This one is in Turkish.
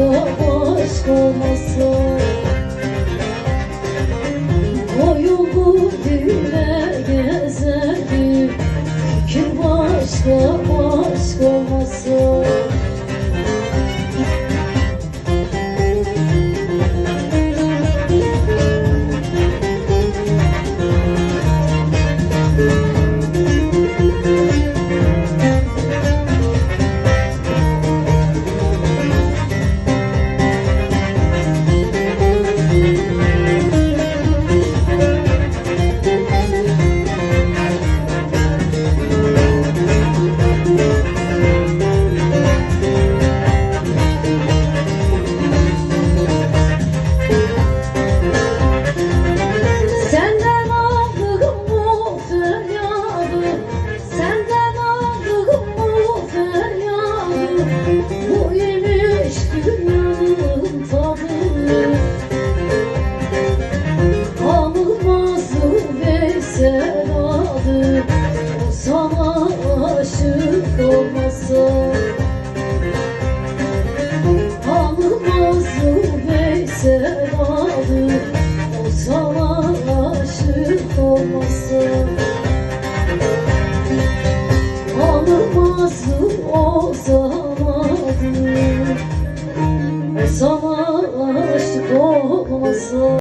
Aşka aşk olmasa Koyulu düğme gezerdim Kim başka aşk olmasa Sana aşık